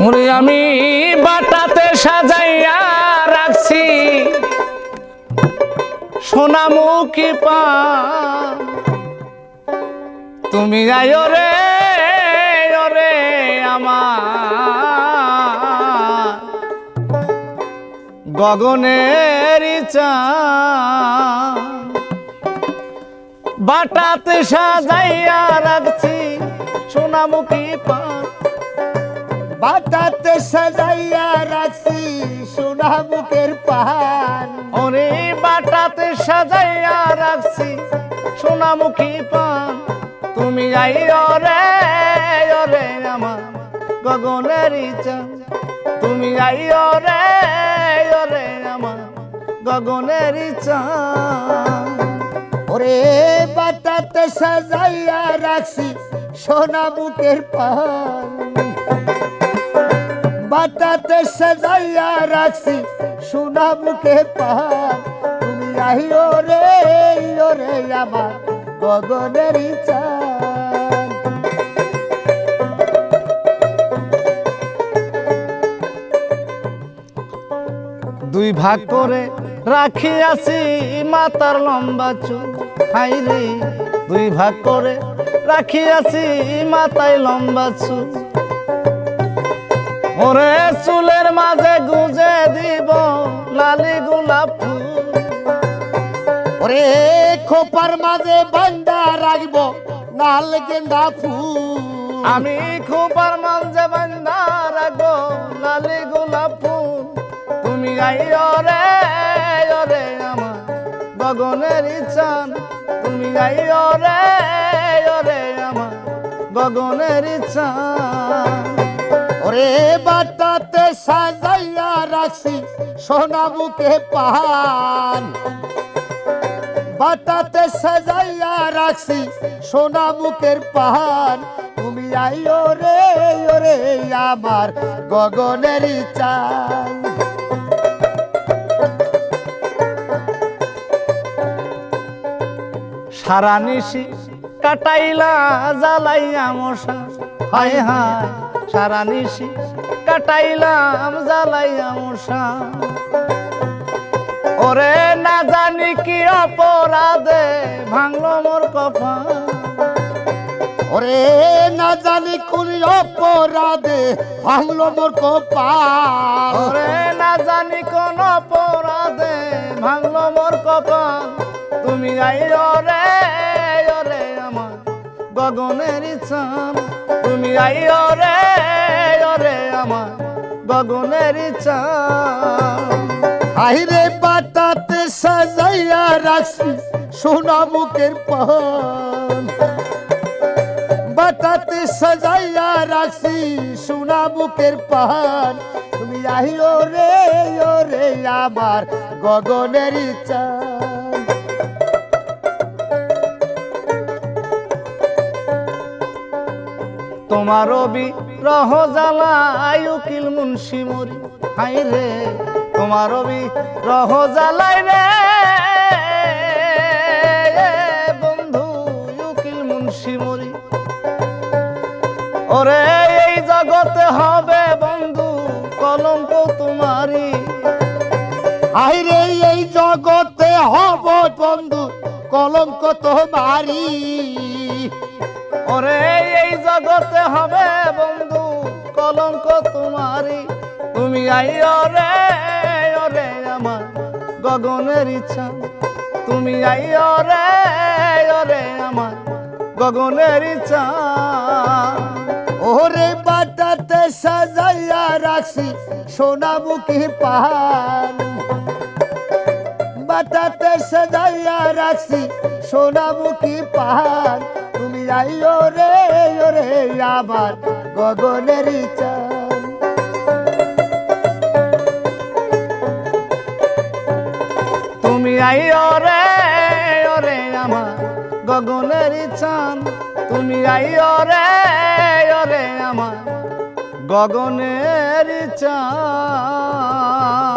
মুড়ি আমি বাটাতে সাজাইয়া রাখছি। সোনামুখী পা। তুমি আয়ো রে ওরে আমার। গগনের চাঁদ বাটাতে সাজাইয়া রাখছি সোনামুখী পা। বাটাতে সাজাইয়া রাখছি সোনা বুকের পান ওরে বাটাতে সাজাইয়া রাখছি সোনা সোনামুখী পান। তুমি আইও রে ওরে আমার গগনের চাঁদ তুমি আইও রে ওরে আমার গগনের চাঁদ ওরে বাটাতে সাজাইয়া রাখছি সোনা বুকের পান বাটাতে সাজাইয়া রাখছি। সোনা বুকে পান তুমি আহিও রে ওরে আমার গগনের দুই ভাগ করে রাখিয়াছি মাতার লম্বা চুল। হাই রে, দুই ভাগ করে রাখিয়াছি মাথায় লম্বা চুল। ওরে চুলের মাঝে গুজে দিব লালি গোলাপ ফুল। ওরে খোপার মাঝে বান্দা রাখব নাল গেন্দা ফুল। আমি খুবার মাঝে বান্ধা রাখব লালি গোলাপ ফুল। তুমি গাইও রে ওরে আমার গগনের চান তুমি গাইও রে ওরে আমার গগনের চান ওরে বাটাতে সাজাইয়া রাখছি সোনা বুকে পান বাটাতে সাজাইয়া রাখছি সোনা বুকের পান তুমি আইও রে ওরে আমার গগনের চান সারা নিশি কাটাইলা, জ্বালাইয়া মশা। হায় হায়। সারা নিশি কাটাইলাম জ্বালাইয়া মশা ওরে না জানি কি অপরাধে ভাঙলো মোর কফা ওরে না জানি কোন অপরাধে ভাঙলো মোর কপাল। ওরে না জানি কোন অপরাধে ভাঙলো মোর কপাল। তুমি আইও রে ওরে আমার গগনের চান তুমি আইও রে ওরে আমার গগনের চান হাইরে বাটাতে সাজাইয়া রাখছি সোনা বুকের পান। সাজাইয়া রাখছি সোনা বুকের পান। তুমি আহিও রে রে আমার গগনের চান তোমার রবি রহ জ্বালাই, উকিল মুন্সি মরি হাই রে, তোমার রবি রহ জ্বালাই রে। বন্ধু, উকিল মুন্সি মরি ওরে, এই জগতে হবে বন্ধু, কলঙ্ক তোমারি হাইরে এই জগতে হব বন্ধু, কলঙ্ক তোমারি ওরে, এই জগতে হবে বন্ধু কলঙ্ক তোমারি তুমি আইও রে ওরে আমার গগনের ইচ্ছা। তুমি আইও রে ওরে আমার গগনের ইচ্ছা। ওরে বাটাতে সাজাইয়া রাখছি সোনামুখী পান বাটাতে সাজাইয়া রাখছি সোনামুখী পান তুমি আইও রে ওরে আমার গগনের তুমি আইও রে ওরে আমার গগনের চান তুমি আইও রে ওরে আমার গগনের চান